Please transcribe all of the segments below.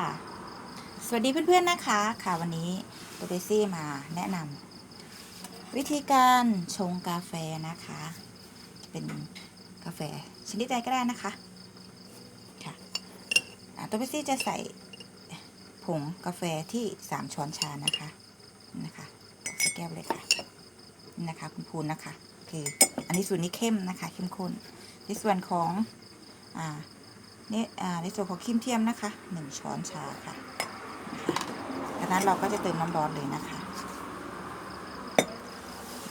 ค่ะสวัสดีเพื่อนๆนะคะค่ะวันนี้ตัวเดซี่มาแนะนำวิธีการชงกาแฟนะคะ เป็นกาแฟชนิดใดก็ได้นะคะค่ะอ่าตัวเดซี่จะใส่ผงกาแฟที่3ช้อนชานะคะนะคะใส่แก้วเลยค่ะนี่นะคะคุณพูนนะคะ คืออันนี้สูตรนี้เข้มนะคะเข้มข้นในส่วนของอ่า นี่ในส่วนของครีมเทียมนะคะหนึ่งช้อนชาค่ะจากนั้นเราก็จะเติมน้ำร้อนเลยนะคะ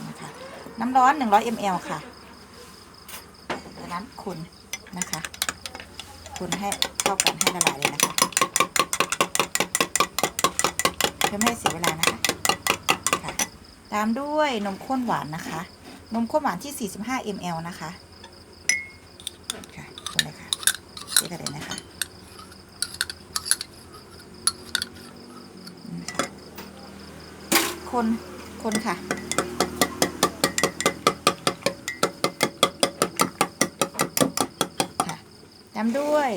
นะคะ น้ำร้อน 100 ml ค่ะจากนั้นคนนะคะคนให้เข้ากันให้ละลายเลยนะคะ เพื่อไม่ให้เสียเวลานะคะค่ะตามด้วยนมข้นหวานนะคะ นมข้นหวานที่ 45 ml นะคะคะคนเลยค่ะ เช็คกันเลยนะคะนะคะคนคนค่ะค่ะตามด้วย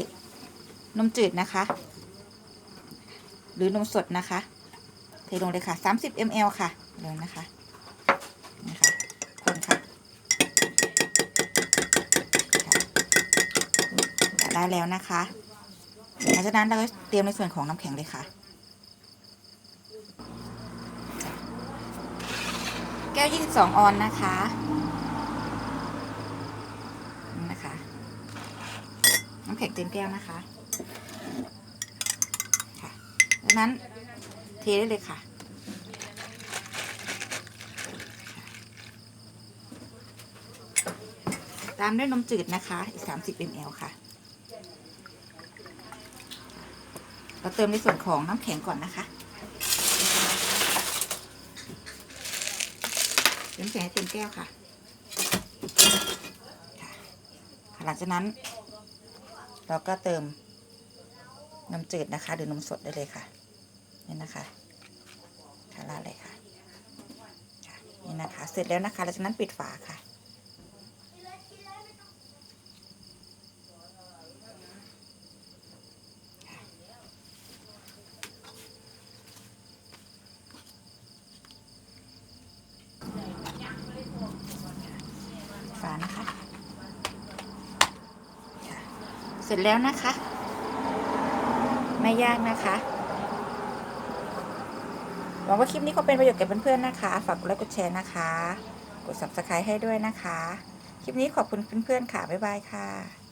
นมจืดนะคะ หรือนมสดนะคะเทลงเลยค่ะ 30 ml ค่ะเลยนะคะ คนค่ะค่ะ ได้แล้วนะคะหลังจากนั้นเราก็เตรียมในส่วนของน้ำแข็งเลยค่ะ แก้ว 22 ออนนะคะนี่นะคะ น้ำแข็งเต็มแก้วนะคะค่ะดังนั้นเทได้เลยค่ะตามด้วยนมจืดนะคะ อีก 30 ml ค่ะ เราเติมในส่วนของน้ำแข็งก่อนนะคะเติมน้ำแข็งให้เต็มแก้วค่ะค่ะ หลังจากนั้น เราก็เติมน้ำจืดนะคะ หรือนมสดได้เลยค่ะนี่นะคะค่ะราดเลยค่ะค่ะ นี่นะคะ เสร็จแล้วนะคะหลังจากนั้นปิดฝาค่ะ ฝานะคะค่ะ เสร็จแล้วนะคะ ไม่ยากนะคะหวังว่าคลิปนี้ก็เป็นประโยชน์แก่เพื่อนๆนะคะ ฝากกดไลค์กดแชร์นะคะ กด subscribe ให้ด้วยนะคะ คลิปนี้ขอบคุณเพื่อนๆค่ะ บ๊ายบายค่ะ